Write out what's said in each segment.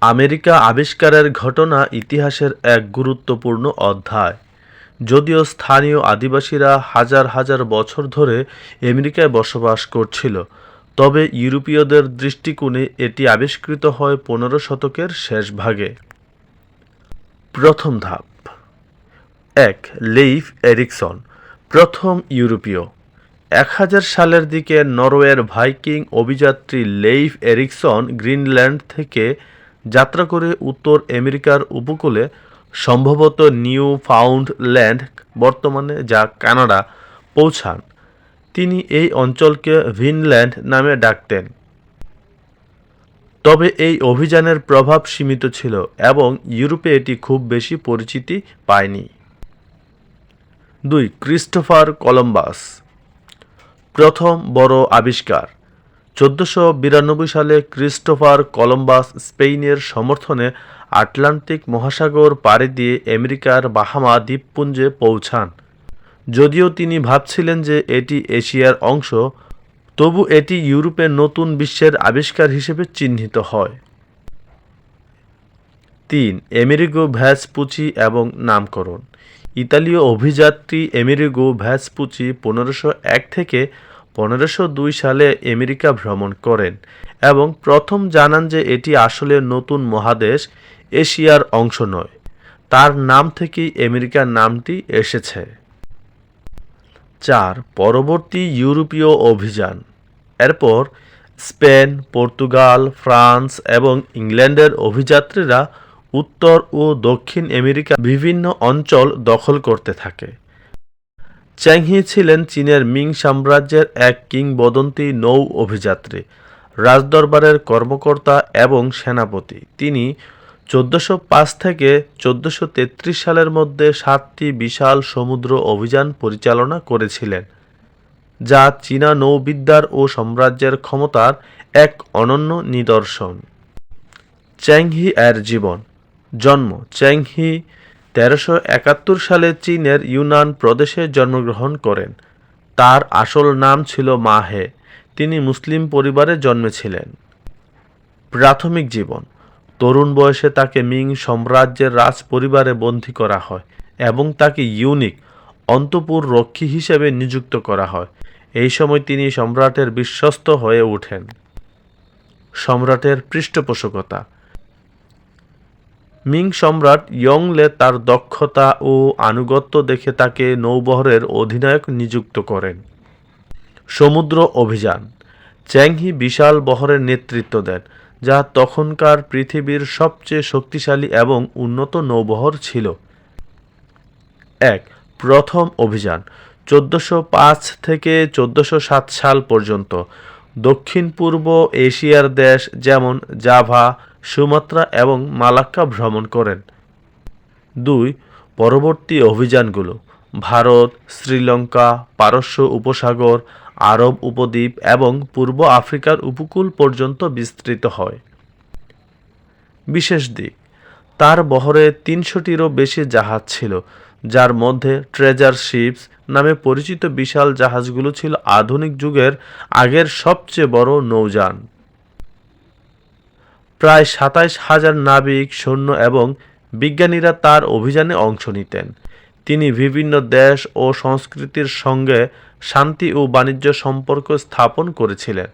America আবিষ্কারের ঘটনা ইতিহাসের এক গুরুত্বপূর্ণ অধ্যায়। যদিও স্থানীয় আদিবাসীরা হাজার হাজার বছর ধরে আমেরিকায় বসবাস করছিল, তবে ইউরোপীয়দের দৃষ্টিকোণে এটি আবিষ্কৃত হয় পনেরো শতকের শেষ ভাগে। প্রথম ধাপ। এক, লেইফ এরিকসন, প্রথম ইউরোপীয়। এক হাজার সালের দিকে নরওয়ের ভাইকিং অভিযাত্রী লেইফ এরিকসন গ্রিনল্যান্ড থেকে যাত্রা করে উত্তর আমেরিকার উপকূলে সম্ভবত নিউ ফাউন্ডল্যান্ড বর্তমানে যা কানাডা পৌঁছান। তিনি এই অঞ্চলকে ভিনল্যান্ড নামে ডাকতেন। তবে এই অভিযানের প্রভাব সীমিত ছিল এবং ইউরোপে এটি খুব বেশি পরিচিতি পায়নি। দুই, ক্রিস্টোফার কলম্বাস। প্রথম বড় আবিষ্কার। চোদ্দোশো বিরানব্বই সালে ক্রিস্টোফার কলম্বাস স্পেনের সমর্থনে আটলান্টিক মহাসাগর পাড়ি দিয়ে আমেরিকার বাহামা দ্বীপপুঞ্জে পৌঁছান। যদিও তিনি ভাবছিলেন যে এটি এশিয়ার অংশ, তবু এটি ইউরোপের নতুন বিশ্বের আবিষ্কার হিসেবে চিহ্নিত হয়। তিন, এমেরিগো ভ্যাসপুচি এবং নামকরণ। ইতালীয় অভিযাত্রী এমেরিগো ভ্যাসপুচি পনেরোশো এক থেকে পনেরোশো দুই সালে আমেরিকা ভ্রমণ করেন এবং প্রথম জানান যে এটি আসলে নতুন মহাদেশ এশিয়ার অংশ নয়। তার নাম থেকেই আমেরিকার নামটি এসেছে। চার, পরবর্তী ইউরোপীয় অভিযান। এরপর স্পেন, পর্তুগাল, ফ্রান্স এবং ইংল্যান্ডের অভিযাত্রীরা উত্তর ও দক্ষিণ আমেরিকা বিভিন্ন অঞ্চল দখল করতে থাকে। চ্যাংহি ছিলেন চীনের মিং সাম্রাজ্যের এক কিংবদন্তি নৌ অভিযাত্রী, রাজদরবারের কর্মকর্তা এবং সেনাপতি। তিনি চোদ্দোশো পাঁচ থেকে চোদ্দোশো তেত্রিশ সালের মধ্যে সাতটি বিশাল সমুদ্র অভিযান পরিচালনা করেছিলেন, যা চীনা নৌবিদ্যার ও সাম্রাজ্যের ক্ষমতার এক অনন্য নিদর্শন। চ্যাংহি এর জীবন, জন্ম চ্যাংহি তেরোশো একাত্তর সালে চীনের ইউনান প্রদেশে জন্মগ্রহণ করেন। তার আসল নাম ছিল মাহে তিনি মুসলিম পরিবারে জন্মেছিলেন। প্রাথমিক জীবন। তরুণ বয়সে তাকে মিং সাম্রাজ্যের রাজ পরিবারে বন্দী করা হয় এবং তাকে ইউনিক অন্তপুর রক্ষী হিসেবে নিযুক্ত করা হয়। এই সময় তিনি সম্রাটের বিশ্বস্ত হয়ে ওঠেন। সম্রাটের পৃষ্ঠপোষকতা। মিং সম্রাট ইয়ংলে তার দক্ষতা ও আনুগত্য দেখে তাকে নৌবহরের অধিনায়ক নিযুক্ত করেন। সমুদ্র অভিযান। চ্যাংহি বিশাল বহরের নেতৃত্ব দেন, যা তখনকার পৃথিবীর সবচেয়ে শক্তিশালী এবং উন্নত নৌবহর ছিল। এক, প্রথম অভিযান, চোদ্দোশো পাঁচ থেকে চোদ্দোশো সাত সাল পর্যন্ত। দক্ষিণ পূর্ব এশিয়ার দেশ যেমন জাভা সুমাত্রা এবং মালাক্কা ভ্রমণ করেন। দুই, পরবর্তী অভিযানগুলো, ভারত, শ্রীলঙ্কা, পারস্য উপসাগর, আরব উপদ্বীপ এবং পূর্ব আফ্রিকার উপকূল পর্যন্ত বিস্তৃত হয়। বিশেষ দিক, তার বহরে তিনশোটিরও বেশি জাহাজ ছিল, যার মধ্যে ট্রেজার শিপস নামে পরিচিত বিশাল জাহাজগুলো ছিল আধুনিক যুগের আগের সবচেয়ে বড় নৌযান। প্রায় সাতাইশ হাজার নাবিক, সৈন্য এবং বিজ্ঞানীরা তার অভিযানে অংশ নিতেন। তিনি বিভিন্ন দেশ ও সংস্কৃতির সঙ্গে শান্তি ও বাণিজ্য সম্পর্ক স্থাপন করেছিলেন।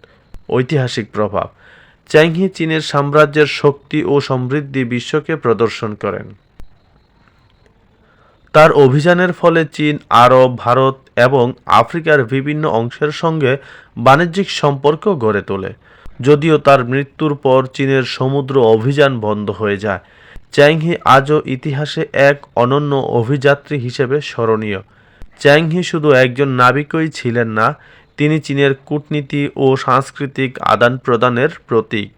ঐতিহাসিক প্রভাব। চ্যাংহি চীনের সাম্রাজ্যের শক্তি ও সমৃদ্ধি বিশ্বকে প্রদর্শন করেন। তার অভিযানের ফলে চীন, আরব, ভারত এবং আফ্রিকার বিভিন্ন অংশের সঙ্গে বাণিজ্যিক সম্পর্ক গড়ে তোলে। যদিও তার মৃত্যুর পর চীনের সমুদ্র অভিযান বন্ধ হয়ে যায়। চ্যাংহি আজও ইতিহাসে এক অনন্য অভিযাত্রী হিসেবে স্মরণীয়। চ্যাংহি শুধু একজন নাবিকই ছিলেন না, তিনি চীনের কূটনীতি ও সাংস্কৃতিক আদান প্রদানের প্রতীক।